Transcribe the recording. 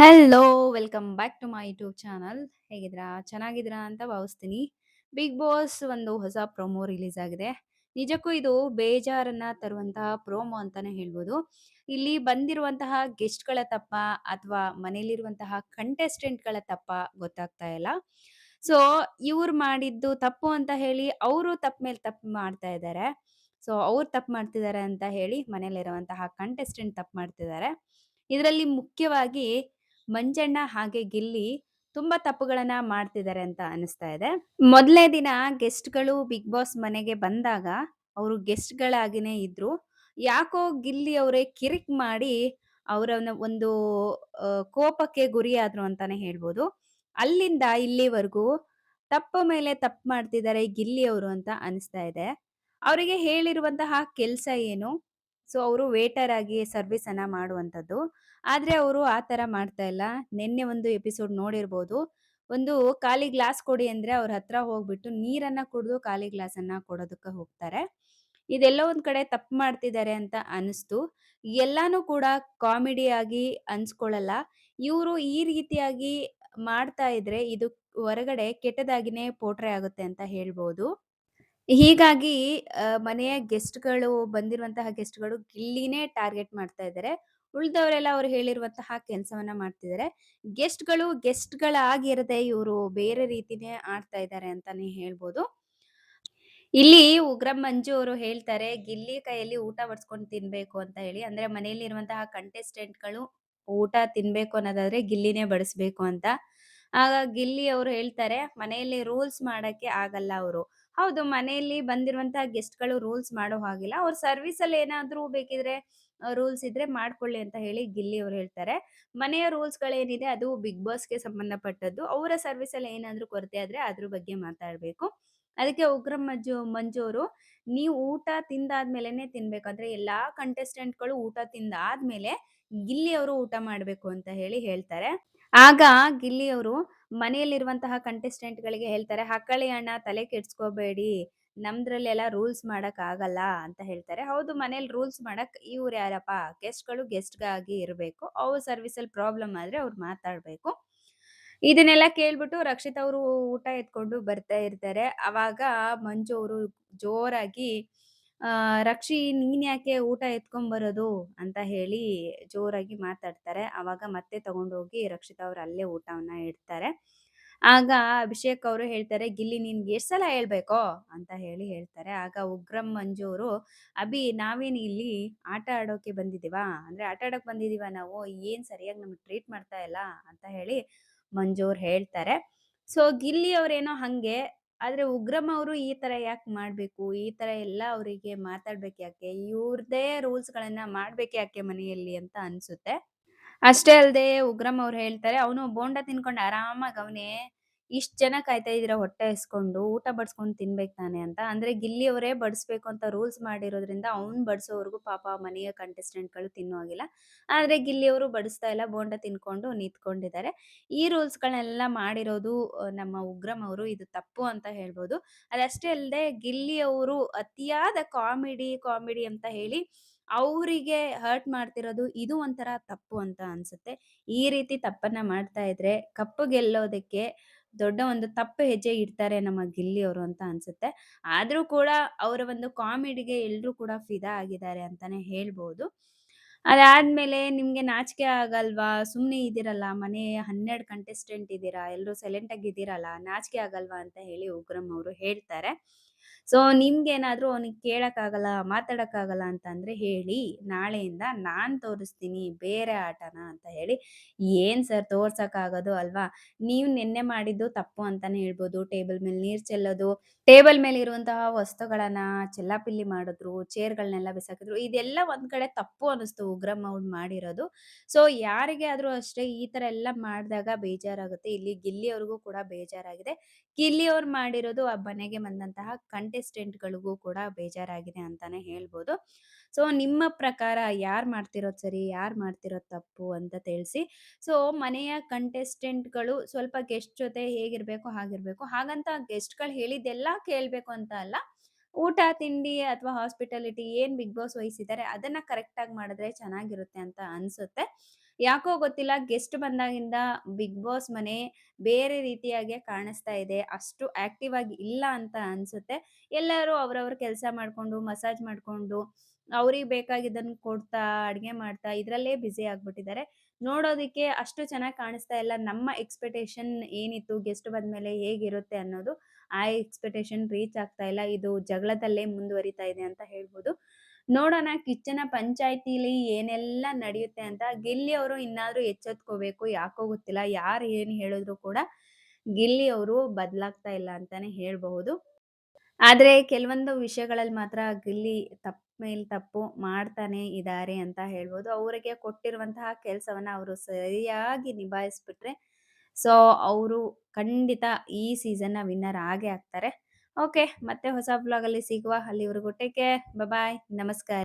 Hello welcome back to my YouTube channel ಹೇಗಿದ್ರಾ ಚೆನ್ನಾಗಿದ್ರಾ ಅಂತ ಭಾವಿಸ್ತೀನಿ. ಬಿಗ್ ಬಾಸ್ ಒಂದು ಹೊಸ ಪ್ರೊಮೋ ರಿಲೀಸ್ ಆಗಿದೆ. ನಿಜಕ್ಕೂ ಇದು ಬೇಜಾರನ್ನ ತರುವಂತಹ ಪ್ರೋಮೋ ಅಂತಾನೆ ಹೇಳ್ಬೋದು. ಇಲ್ಲಿ ಬಂದಿರುವಂತಹ ಗೆಸ್ಟ್ಗಳ ತಪ್ಪ ಅಥವಾ ಮನೆಯಲ್ಲಿರುವಂತಹ ಕಂಟೆಸ್ಟೆಂಟ್ಗಳ ತಪ್ಪ ಗೊತ್ತಾಗ್ತಾ ಇಲ್ಲ. ಸೊ ಇವ್ರು ಮಾಡಿದ್ದು ತಪ್ಪು ಅಂತ ಹೇಳಿ ಅವರು ತಪ್ಪ ಮೇಲೆ ತಪ್ಪು ಮಾಡ್ತಾ ಇದ್ದಾರೆ. ಸೊ ಅವ್ರು ತಪ್ಪು ಮಾಡ್ತಿದ್ದಾರೆ ಅಂತ ಹೇಳಿ ಮನೇಲಿರುವಂತಹ ಕಂಟೆಸ್ಟೆಂಟ್ ತಪ್ಪು ಮಾಡ್ತಿದ್ದಾರೆ. ಇದರಲ್ಲಿ ಮುಖ್ಯವಾಗಿ ಮಂಜಣ್ಣ ಹಾಗೆ ಗಿಲ್ಲಿ ತುಂಬಾ ತಪ್ಪುಗಳನ್ನ ಮಾಡ್ತಿದ್ದಾರೆ ಅಂತ ಅನಿಸ್ತಾ ಇದೆ. ಮೊದಲನೇ ದಿನ ಗೆಸ್ಟ್ಗಳು ಬಿಗ್ ಬಾಸ್ ಮನೆಗೆ ಬಂದಾಗ ಅವರು ಗೆಸ್ಟ್ಗಳಾಗಿನೇ ಇದ್ರು. ಯಾಕೋ ಗಿಲ್ಲಿ ಅವರೇ ಕಿರಿಕ್ ಮಾಡಿ ಅವರನ್ನ ಒಂದು ಕೋಪಕ್ಕೆ ಗುರಿಯಾದ್ರು ಅಂತಾನೆ ಹೇಳ್ಬೋದು. ಅಲ್ಲಿಂದ ಇಲ್ಲಿವರೆಗೂ ತಪ್ಪು ಮೇಲೆ ತಪ್ಪು ಮಾಡ್ತಿದ್ದಾರೆ ಗಿಲ್ಲಿ ಅವರು ಅಂತ ಅನಿಸ್ತಾ ಇದೆ. ಅವರಿಗೆ ಹೇಳಿರುವಂತಹ ಕೆಲಸ ಏನು? ಸೊ, ಅವರು ವೇಟರ್ ಆಗಿ ಸರ್ವಿಸ್ ಅನ್ನ ಮಾಡುವಂತದ್ದು ಆದ್ರೆ ಅವರು ಆ ತರ ಮಾಡ್ತಾ ಇಲ್ಲ. ನಿನ್ನೆ ಒಂದು ಎಪಿಸೋಡ್ ನೋಡಿರ್ಬೋದು. ಒಂದು ಖಾಲಿ ಗ್ಲಾಸ್ ಕೊಡಿ ಅಂದ್ರೆ ಅವ್ರ ಹತ್ರ ಹೋಗ್ಬಿಟ್ಟು ನೀರನ್ನ ಕುಡಿದು ಖಾಲಿ ಗ್ಲಾಸ್ ಅನ್ನ ಕೊಡೋದಕ್ಕೆ ಹೋಗ್ತಾರೆ. ಇದೆಲ್ಲ ಒಂದ್ ಕಡೆ ತಪ್ಪು ಮಾಡ್ತಿದ್ದಾರೆ ಅಂತ ಅನಿಸ್ತು. ಎಲ್ಲಾನು ಕೂಡ ಕಾಮಿಡಿ ಆಗಿ ಅನ್ಸ್ಕೊಳ್ಳಲ್ಲ ಇವರು ಈ ರೀತಿಯಾಗಿ ಮಾಡ್ತಾ ಇದ್ರೆ ಇದು ಹೊರಗಡೆ ಕೆಟ್ಟದಾಗಿನೇ ಪೋಟ್ರೆ ಆಗುತ್ತೆ ಅಂತ ಹೇಳ್ಬೋದು. ಹೀಗಾಗಿ ಅ, ಮನೆಯ ಗೆಸ್ಟ್‌ಗಳು ಬಂದಿರುವಂತಹ ಗೆಸ್ಟ್‌ಗಳು ಗಿಲ್ಲಿನೇ ಟಾರ್ಗೆಟ್ ಮಾಡ್ತಾ ಇದ್ದಾರೆ. ಉಳಿದವರೆಲ್ಲ ಅವ್ರು ಹೇಳಿರುವಂತಹ ಕೆಲಸವನ್ನ ಮಾಡ್ತಿದ್ದಾರೆ. ಗೆಸ್ಟ್‌ಗಳು ಗೆಸ್ಟ್‌ಗಳಾಗಿರದೆ ಇವ್ರು ಬೇರೆ ರೀತಿನೇ ಆಡ್ತಾ ಇದ್ದಾರೆ ಅಂತಾನೆ ಹೇಳ್ಬೋದು. ಇಲ್ಲಿ ಉಗ್ರಂ ಮಂಜು ಅವರು ಹೇಳ್ತಾರೆ ಗಿಲ್ಲಿ ಕೈಯಲ್ಲಿ ಊಟ ಬಡಿಸ್ಕೊಂಡು ತಿನ್ಬೇಕು ಅಂತ ಹೇಳಿ. ಅಂದ್ರೆ ಮನೆಯಲ್ಲಿರುವಂತಹ ಕಂಟೆಸ್ಟೆಂಟ್‌ಗಳು ಊಟ ತಿನ್ಬೇಕು ಅನ್ನೋದಾದ್ರೆ ಗಿಲ್ಲಿನೇ ಬಡಿಸ್ಬೇಕು ಅಂತ. ಆಗ ಗಿಲ್ಲಿ ಅವರು ಹೇಳ್ತಾರೆ ಮನೆಯಲ್ಲಿ ರೂಲ್ಸ್ ಮಾಡಕ್ಕೆ ಆಗಲ್ಲ ಅವರು. ಹೌದು, ಮನೆಯಲ್ಲಿ ಬಂದಿರುವಂತಹ ಗೆಸ್ಟ್‌ಗಳು ರೂಲ್ಸ್ ಮಾಡೋ ಹಾಗಿಲ್ಲ. ಅವ್ರ ಸರ್ವಿಸ್ ಅಲ್ಲಿ ಏನಾದ್ರೂ ಬೇಕಿದ್ರೆ ರೂಲ್ಸ್ ಇದ್ರೆ ಮಾಡ್ಕೊಳ್ಳಿ ಅಂತ ಹೇಳಿ ಗಿಲ್ಲಿ ಅವರು ಹೇಳ್ತಾರೆ. ಮನೆಯ ರೂಲ್ಸ್‌ಗಳೇನಿದೆ ಅದು ಬಿಗ್ ಬಾಸ್‌ಗೆ ಸಂಬಂಧಪಟ್ಟದ್ದು. ಅವರ ಸರ್ವಿಸ್ ಅಲ್ಲಿ ಏನಾದ್ರೂ ಕೊರತೆ ಆದ್ರೆ ಅದ್ರ ಬಗ್ಗೆ ಮಾತಾಡ್ಬೇಕು. ಅದಕ್ಕೆ ಉಗ್ರ ಮಂಜು ಮಂಜು ಅವರು ನೀವು ಊಟ ತಿಂದಾದ್ಮೇಲೆನೆ ತಿನ್ಬೇಕು. ಅಂದ್ರೆ ಎಲ್ಲಾ ಕಂಟೆಸ್ಟೆಂಟ್‌ಗಳು ಊಟ ತಿಂದಾದ್ಮೇಲೆ ಗಿಲ್ಲಿ ಅವರು ಊಟ ಮಾಡ್ಬೇಕು ಅಂತ ಹೇಳಿ ಹೇಳ್ತಾರೆ. ಆಗ ಗಿಲ್ಲಿ ಅವರು ಮನೆಯಲ್ಲಿರುವಂತಹ ಕಂಟೆಸ್ಟೆಂಟ್‌ಗಳಿಗೆ ಹೇಳ್ತಾರೆ, ಹಕ್ಕಳಿ ಅಣ್ಣ ತಲೆ ಕೆಡ್ಸ್ಕೋಬೇಡಿ. ನಮ್ದ್ರಲ್ಲೆಲ್ಲ ರೂಲ್ಸ್ ಮಾಡಕ್ ಆಗಲ್ಲ" ಅಂತ ಹೇಳ್ತಾರೆ. ಹೌದು ಮನೇಲಿ ರೂಲ್ಸ್ ಮಾಡಕ್ ಇವ್ರು ಯಾರಪ್ಪ ಗೆಸ್ಟ್‌ಗಳು ಗೆಸ್ಟ್‌ಗಾಗಿ ಇರಬೇಕು ಅವ್ರ ಸರ್ವಿಸಲ್ಲಿ ಪ್ರಾಬ್ಲಮ್ ಆದ್ರೆ ಅವ್ರು ಮಾತಾಡ್ಬೇಕು. ಇದನ್ನೆಲ್ಲ ಕೇಳ್ಬಿಟ್ಟು ರಕ್ಷಿತ್ ಅವರು ಊಟ ಎತ್ಕೊಂಡು ಬರ್ತಾ ಇರ್ತಾರೆ. ಅವಾಗ ಮಂಜು ಅವರು ಜೋರಾಗಿ ಆ, "ರಕ್ಷಿ ನೀನ್ ಯಾಕೆ ಊಟ ಎತ್ಕೊಂಡ್ ಬರೋದು?" ಅಂತ ಹೇಳಿ ಜೋರಾಗಿ ಮಾತಾಡ್ತಾರೆ. ಅವಾಗ ಮತ್ತೆ ತಗೊಂಡೋಗಿ ರಕ್ಷಿತಾ ಅವ್ರು ಅಲ್ಲೇ ಊಟವನ್ನ ಇಡ್ತಾರೆ. ಆಗ ಅಭಿಷೇಕ್ ಅವರು ಹೇಳ್ತಾರೆ, "ಗಿಲ್ಲಿ ನಿನ್ಗೆ ಎಷ್ಟು ಸಲ ಹೇಳ್ಬೇಕೋ?" ಅಂತ ಹೇಳಿ ಹೇಳ್ತಾರೆ. ಆಗ ಉಗ್ರಂ ಮಂಜು ಅವರು, "ಅಭಿ ನಾವೇನ್ ಇಲ್ಲಿ ಆಟ ಆಡೋಕೆ ಬಂದಿದೀವಾ? ಅಂದ್ರೆ ಆಟ ಆಡೋಕೆ ಬಂದಿದೀವ ನಾವು? ಏನ್ ಸರಿಯಾಗಿ ನಮ್ಗೆ ಟ್ರೀಟ್ ಮಾಡ್ತಾ ಇಲ್ಲ" ಅಂತ ಹೇಳಿ ಮಂಜು ಅವ್ರು ಹೇಳ್ತಾರೆ. ಸೊ ಗಿಲ್ಲಿ ಅವ್ರೇನೋ ಹಂಗೆ ಆದ್ರೆ ಉಗ್ರಂ ಅವರು ಈ ತರ ಯಾಕೆ ಮಾಡ್ಬೇಕು? ಈ ತರ ಎಲ್ಲ ಅವರಿಗೆ ಮಾತಾಡ್ಬೇಕು ಯಾಕೆ? ಇವ್ರದೇ ರೂಲ್ಸ್ ಗಳನ್ನ ಮಾಡ್ಬೇಕು ಯಾಕೆ ಮನೆಯಲ್ಲಿ ಅಂತ ಅನ್ಸುತ್ತೆ. ಅಷ್ಟೇ ಅಲ್ದೆ ಉಗ್ರಂ ಅವ್ರು ಹೇಳ್ತಾರೆ, "ಅವನು ಬೋಂಡ ತಿನ್ಕೊಂಡು ಆರಾಮಾಗಿ ಅವನೇ. ಇಷ್ಟ್ ಜನ ಕಾಯ್ತಾ ಇದೀರ ಹೊಟ್ಟೆ ಹಸ್ಕೊಂಡು, ಊಟ ಬಡ್ಸ್ಕೊಂಡು ತಿನ್ಬೇಕು ತಾನೆ" ಅಂತ. ಅಂದ್ರೆ ಗಿಲ್ಲಿ ಅವರೇ ಬಡಿಸ್ಬೇಕು ಅಂತ ರೂಲ್ಸ್ ಮಾಡಿರೋದ್ರಿಂದ ಅವ್ನ್ ಬಡಿಸೋವರೆಗೂ ಪಾಪ ಮನೆಯ ಕಂಟೆಸ್ಟೆಂಟ್‌ಗಳು ತಿನ್ನೋ ಆಗಿಲ್ಲ ಆದ್ರೆ ಗಿಲ್ಲಿ ಅವರು ಬಡಿಸ್ತಾ ಇಲ್ಲ ಬೋಂಡ ತಿನ್ಕೊಂಡು ನಿಂತ್ಕೊಂಡಿದ್ದಾರೆ. ಈ ರೂಲ್ಸ್ ಗಳನ್ನೆಲ್ಲ ಮಾಡಿರೋದು ನಮ್ಮ ಉಗ್ರಂ ಅವರು. ಇದು ತಪ್ಪು ಅಂತ ಹೇಳ್ಬೋದು. ಅದಷ್ಟೇ ಅಲ್ಲದೆ ಗಿಲ್ಲಿ ಅವರು ಅತಿಯಾದ ಕಾಮಿಡಿ, ಕಾಮಿಡಿ ಅಂತ ಹೇಳಿ ಅವರಿಗೆ ಹರ್ಟ್ ಮಾಡ್ತಿರೋದು ಇದು ಒಂಥರ ತಪ್ಪು ಅಂತ ಅನ್ಸುತ್ತೆ. ಈ ರೀತಿ ತಪ್ಪನ್ನ ಮಾಡ್ತಾ ಇದ್ರೆ ಕಪ್ಪು ಗೆಲ್ಲೋದಕ್ಕೆ ದೊಡ್ಡ ಒಂದು ತಪ್ಪು ಹೆಜ್ಜೆ ಇಡ್ತಾರೆ ನಮ್ಮ ಗಿಲ್ಲಿ ಅವರು ಅಂತ ಅನ್ಸುತ್ತೆ. ಆದ್ರೂ ಕೂಡ ಅವರ ಒಂದು ಕಾಮಿಡಿಗೆ ಎಲ್ರು ಕೂಡ ಫಿದಾ ಆಗಿದ್ದಾರೆ ಅಂತಾನೆ ಹೇಳ್ಬೋದು. ಅದಾದ್ಮೇಲೆ "ನಿಮ್ಗೆ ನಾಚಿಕೆ ಆಗಲ್ವಾ? ಸುಮ್ನೆ ಇದ್ದೀರಲ್ಲ, ಮನೆ 12 ಕಂಟೆಸ್ಟೆಂಟ್ ಇದ್ದೀರಾ ಎಲ್ಲರೂ ಸೈಲೆಂಟ್ ಆಗಿದ್ದೀರಲ್ಲ ನಾಚಿಕೆ ಆಗಲ್ವಾ?" ಅಂತ ಹೇಳಿ ಉಗ್ರಂ ಅವರು ಹೇಳ್ತಾರೆ. ಸೊ ನಿಮ್ಗೇನಾದ್ರೂ ಅವ್ನಿಗೆ ಕೇಳಕ್ಕಾಗಲ್ಲ, ಮಾತಾಡಕ್ಕಾಗಲ್ಲ ಅಂತಂದ್ರೆ ಹೇಳಿ. ನಾಳೆಯಿಂದ ನಾನ್ ತೋರಿಸ್ತೀನಿ ಬೇರೆ ಆಟನ ಅಂತ ಹೇಳಿ. ಏನ್ ಸರ್ ತೋರ್ಸಕ್ಕಾಗೋದು ಅಲ್ವಾ? ನೀವು ನಿನ್ನೆ ಮಾಡಿದ್ದು ತಪ್ಪು ಅಂತಾನೆ ಹೇಳ್ಬೋದು. ಟೇಬಲ್ ಮೇಲೆ ನೀರ್ ಚೆಲ್ಲೋದು, ಟೇಬಲ್ ಮೇಲೆ ಇರುವಂತಹ ವಸ್ತುಗಳನ್ನ ಚೆಲ್ಲಾಪಿಲ್ಲಿ ಮಾಡಿದ್ರು, ಚೇರ್‌ಗಳನ್ನೆಲ್ಲ ಬಿಸಾಕಿದ್ರು. ಇದೆಲ್ಲ ಒಂದ್ ಕಡೆ ತಪ್ಪು ಅನಿಸ್ತು ಉಗ್ರಮ್ಮ ಅವ್ರು ಮಾಡಿರೋದು. ಸೊ ಯಾರಿಗೆ ಆದ್ರೂ ಅಷ್ಟೇ ಈ ತರ ಎಲ್ಲ ಮಾಡಿದಾಗ ಬೇಜಾರಾಗುತ್ತೆ. ಇಲ್ಲಿ ಗಿಲ್ಲಿ ಅವ್ರಿಗೂ ಕೂಡ ಬೇಜಾರಾಗಿದೆ. ಗಿಲ್ಲಿ ಅವ್ರು ಮಾಡಿರೋದು ಆ ಮನೆಗೆ ಬಂದಂತಹ ಕಂಟೆಸ್ಟೆಂಟ್‌ಗಳಿಗೂ ಕೂಡ ಬೇಜಾರಾಗಿದೆ ಅಂತಾನೆ ಹೇಳ್ಬೋದು. ಸೊ ನಿಮ್ಮ ಪ್ರಕಾರ ಯಾರು ಮಾಡ್ತಿರೋದು ಸರಿ? ಯಾರು ಮಾಡ್ತಿರೋದು ತಪ್ಪು ಅಂತ ತಿಳಿಸಿ. ಸೊ ಮನೆಯ ಕಂಟೆಸ್ಟೆಂಟ್‌ಗಳು ಸ್ವಲ್ಪ ಗೆಸ್ಟ್ ಜೊತೆ ಹೇಗಿರಬೇಕು ಹಾಗಿರಬೇಕು ಹಾಗಂತ ಗೆಸ್ಟ್‌ಗಳು ಹೇಳಿದ್ದೆಲ್ಲ ಕೇಳಬೇಕು ಅಂತ ಅಲ್ಲ. ಊಟ, ತಿಂಡಿ ಅಥವಾ ಹಾಸ್ಪಿಟಾಲಿಟಿ ಏನು ಬಿಗ್ ಬಾಸ್ ವಹಿಸಿದ್ದಾರೆ ಅದನ್ನ ಕರೆಕ್ಟಾಗಿ ಮಾಡಿದ್ರೆ ಚೆನ್ನಾಗಿರುತ್ತೆ ಅಂತ ಅನ್ಸುತ್ತೆ. ಯಾಕೋ ಗೊತ್ತಿಲ್ಲ ಗೆಸ್ಟ್ ಬಂದಾಗಿಂದ ಬಿಗ್ ಬಾಸ್ ಮನೆ ಬೇರೆ ರೀತಿಯಾಗಿ ಕಾಣಿಸ್ತಾ ಇದೆ. ಅಷ್ಟು ಆಕ್ಟಿವ್ ಆಗಿ ಇಲ್ಲ ಅಂತ ಅನ್ಸುತ್ತೆ. ಎಲ್ಲರೂ ಅವ್ರವ್ರ ಕೆಲಸ ಮಾಡ್ಕೊಂಡು, ಮಸಾಜ್ ಮಾಡ್ಕೊಂಡು, ಅವ್ರಿಗೆ ಬೇಕಾಗಿದ್ದನ್ನ ಕೊಡ್ತಾ, ಅಡುಗೆ ಮಾಡ್ತಾ ಇದ್ರಲ್ಲೇ ಬ್ಯುಸಿ ಆಗ್ಬಿಟ್ಟಿದ್ದಾರೆ. ನೋಡೋದಿಕ್ಕೆ ಅಷ್ಟು ಚೆನ್ನಾಗಿ ಕಾಣಿಸ್ತಾ ಇಲ್ಲ. ನಮ್ಮ ಎಕ್ಸ್‌ಪೆಕ್ಟೇಷನ್ ಏನಿತ್ತು ಗೆಸ್ಟ್ ಬಂದ್ಮೇಲೆ ಹೇಗಿರುತ್ತೆ ಅನ್ನೋದು, ಆ ಎಕ್ಸ್‌ಪೆಕ್ಟೇಷನ್ ರೀಚ್ ಆಗ್ತಾ ಇಲ್ಲ. ಇದು ಜಗಳದಲ್ಲೇ ಮುಂದುವರಿತಾ ಇದೆ ಅಂತ ಹೇಳ್ಬೋದು. ನೋಡೋಣ ಕಿಚ್ಚನ ಪಂಚಾಯಿತಿಲಿ ಏನೆಲ್ಲ ನಡೆಯುತ್ತೆ ಅಂತ. ಗಿಲ್ಲಿ ಅವರು ಇನ್ನಾದ್ರೂ ಎಚ್ಚೆತ್ಕೋಬೇಕು. ಯಾಕೋ ಗೊತ್ತಿಲ್ಲ ಯಾರು ಏನ್ ಹೇಳಿದ್ರು ಕೂಡ ಗಿಲ್ಲಿ ಅವರು ಬದಲಾಗ್ತಾ ಇಲ್ಲ ಅಂತಾನೆ ಹೇಳ್ಬಹುದು. ಆದ್ರೆ ಕೆಲವೊಂದು ವಿಷಯಗಳಲ್ಲಿ ಮಾತ್ರ ಗಿಲ್ಲಿ ತಪ್ಪು ಮೇಲ್ ತಪ್ಪು ಮಾಡ್ತಾನೆ ಇದ್ದಾರೆ ಅಂತ ಹೇಳ್ಬೋದು. ಅವರಿಗೆ ಕೊಟ್ಟಿರುವಂತಹ ಕೆಲಸವನ್ನ ಅವರು ಸರಿಯಾಗಿ ನಿಭಾಯಿಸ್ಬಿಟ್ರೆ, ಸೊ ಅವರು ಖಂಡಿತ ಈ ಸೀಸನ್‌ನ ವಿನ್ನರ್ ಆಗೇ ಆಗ್ತಾರೆ. ಓಕೆ ಮತ್ತೆ ಹೊಸ ಬ್ಲಾಗ್ ಅಲ್ಲಿ ಸಿಗುವ. ಅಲ್ಲಿವರೆಗೂ ಟೇಕ್ ಕೇರ್. ಬಾಯ್. ನಮಸ್ಕಾರ.